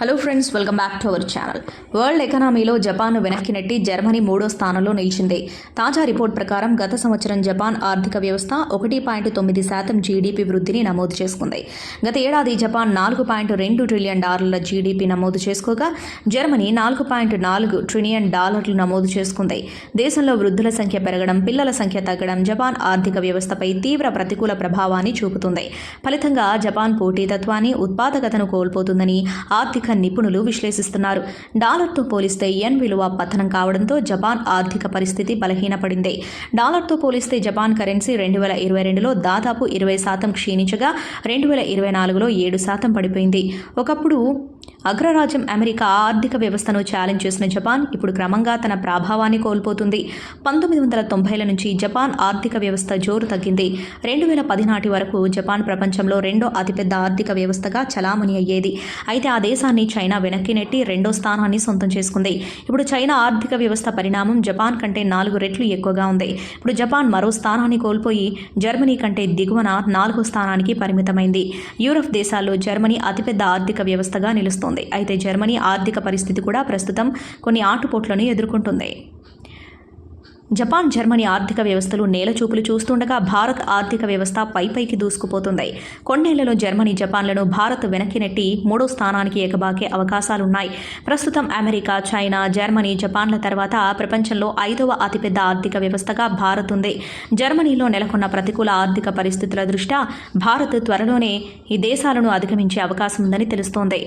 Hello friends welcome back to our channel world ఎకనామీలో Japan వెనక్కి నెట్టి Germany మూడో స్థానంలో నిలిచింది. తాజా రిపోర్ట్ ప్రకారం గత సంవత్సరం జపాన్ ఆర్థిక వ్యవస్థ ఒకటి పాయింట్ తొమ్మిది శాతం జీడీపీ వృద్ధిని నమోదు చేసుకుంది. గత ఏడాది జపాన్ నాలుగు పాయింట్ రెండు ట్రిలియన్ డాలర్ల జీడీపీ నమోదు చేసుకోగా జర్మనీ నాలుగు పాయింట్ నాలుగు ట్రిలియన్ డాలర్లు నమోదు చేసుకుంది. దేశంలో వృద్ధుల సంఖ్య పెరగడం పిల్లల సంఖ్య తగ్గడం జపాన్ ఆర్థిక వ్యవస్థపై తీవ్ర ప్రతికూల ప్రభావాన్ని చూపుతుంది. ఫలితంగా జపాన్ పోటీతత్వాన్ని ఉత్పాదకతను కోల్పోతుందని ఆర్థిక నిపుణులు విశ్లేషిస్తున్నారు. డాలర్తో పోలిస్తే ఎన్ విలువ పతనం కావడంతో జపాన్ ఆర్థిక పరిస్థితి బలహీనపడింది. డాలర్తో పోలిస్తే జపాన్ కరెన్సీ రెండు వేల ఇరవై రెండులో దాదాపు ఇరవై శాతం క్షీణించగా రెండు వేల ఇరవై నాలుగులో ఏడు శాతం పడిపోయింది. ఒకప్పుడు అగ్రరాజ్యం అమెరికా ఆర్థిక వ్యవస్థను ఛాలెంజ్ చేసిన జపాన్ ఇప్పుడు క్రమంగా తన ప్రభావాన్ని కోల్పోతుంది. పంతొమ్మిది వందల తొంభైల నుంచి జపాన్ ఆర్థిక వ్యవస్థ జోరు తగ్గింది. రెండు వేల పది నాటి వరకు జపాన్ ప్రపంచంలో రెండో అతిపెద్ద ఆర్థిక వ్యవస్థగా చలామణి అయ్యేది. అయితే ఆ దేశాన్ని చైనా వెనక్కి నెట్టి రెండో స్థానాన్ని సొంతం చేసుకుంది. ఇప్పుడు చైనా ఆర్థిక వ్యవస్థ పరిణామం జపాన్ కంటే నాలుగు రెట్లు ఎక్కువగా ఉంది. ఇప్పుడు జపాన్ మరో స్థానాన్ని కోల్పోయి జర్మనీ కంటే దిగువన నాలుగో స్థానానికి పరిమితమైంది. యూరప్ దేశాల్లో జర్మనీ అతిపెద్ద ఆర్థిక వ్యవస్థగా నిలుస్తోంది. అయితే జర్మనీ ఆర్థిక పరిస్థితి కూడా ప్రస్తుతం కొన్ని ఆటుపోట్లను ఎదుర్కొంటుంది. జపాన్ జర్మనీ ఆర్థిక వ్యవస్థలు నేలచూపులు చూస్తుండగా భారత్ ఆర్థిక వ్యవస్థ పైపైకి దూసుకుపోతుంది. కొన్నేళ్ళలో జర్మనీ జపాన్లను భారత్ వెనక్కి నెట్టి మూడో స్థానానికి ఎగబాకే అవకాశాలున్నాయి. ప్రస్తుతం అమెరికా చైనా జర్మనీ జపాన్ల తర్వాత ప్రపంచంలో ఐదవ అతిపెద్ద ఆర్థిక వ్యవస్థగా భారత్ ఉంది. జర్మనీలో నెలకొన్న ప్రతికూల ఆర్థిక పరిస్థితుల దృష్ట్యా భారత్ త్వరలోనే ఈ దేశాలను అధిగమించే అవకాశం ఉందని తెలుస్తోంది.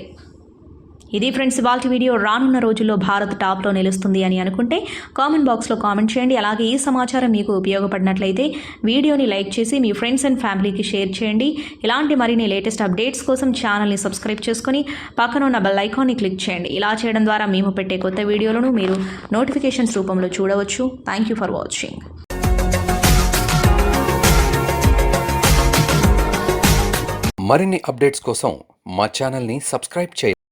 ఇది ఫ్రెండ్స్ వాళ్ళ వీడియో రానున్న రోజుల్లో భారత్ టాప్లో నిలుస్తుంది అని అనుకుంటే కామెంట్ బాక్స్లో కామెంట్ చేయండి. అలాగే ఈ సమాచారం మీకు ఉపయోగపడినట్లయితే వీడియోని లైక్ చేసి మీ ఫ్రెండ్స్ అండ్ ఫ్యామిలీకి షేర్ చేయండి. ఇలాంటి మరిన్ని లేటెస్ట్ అప్డేట్స్ కోసం ఛానల్ని సబ్స్క్రైబ్ చేసుకొని పక్కన ఉన్న బెల్ ఐకాన్ని క్లిక్ చేయండి. ఇలా చేయడం ద్వారా మేము పెట్టే కొత్త వీడియోలను మీరు నోటిఫికేషన్స్ రూపంలో చూడవచ్చు. థ్యాంక్ యూ ఫర్ వాచింగ్ మరిన్ని అప్డేట్స్ కోసం మా ఛానల్ని సబ్స్క్రైబ్ చేయండి.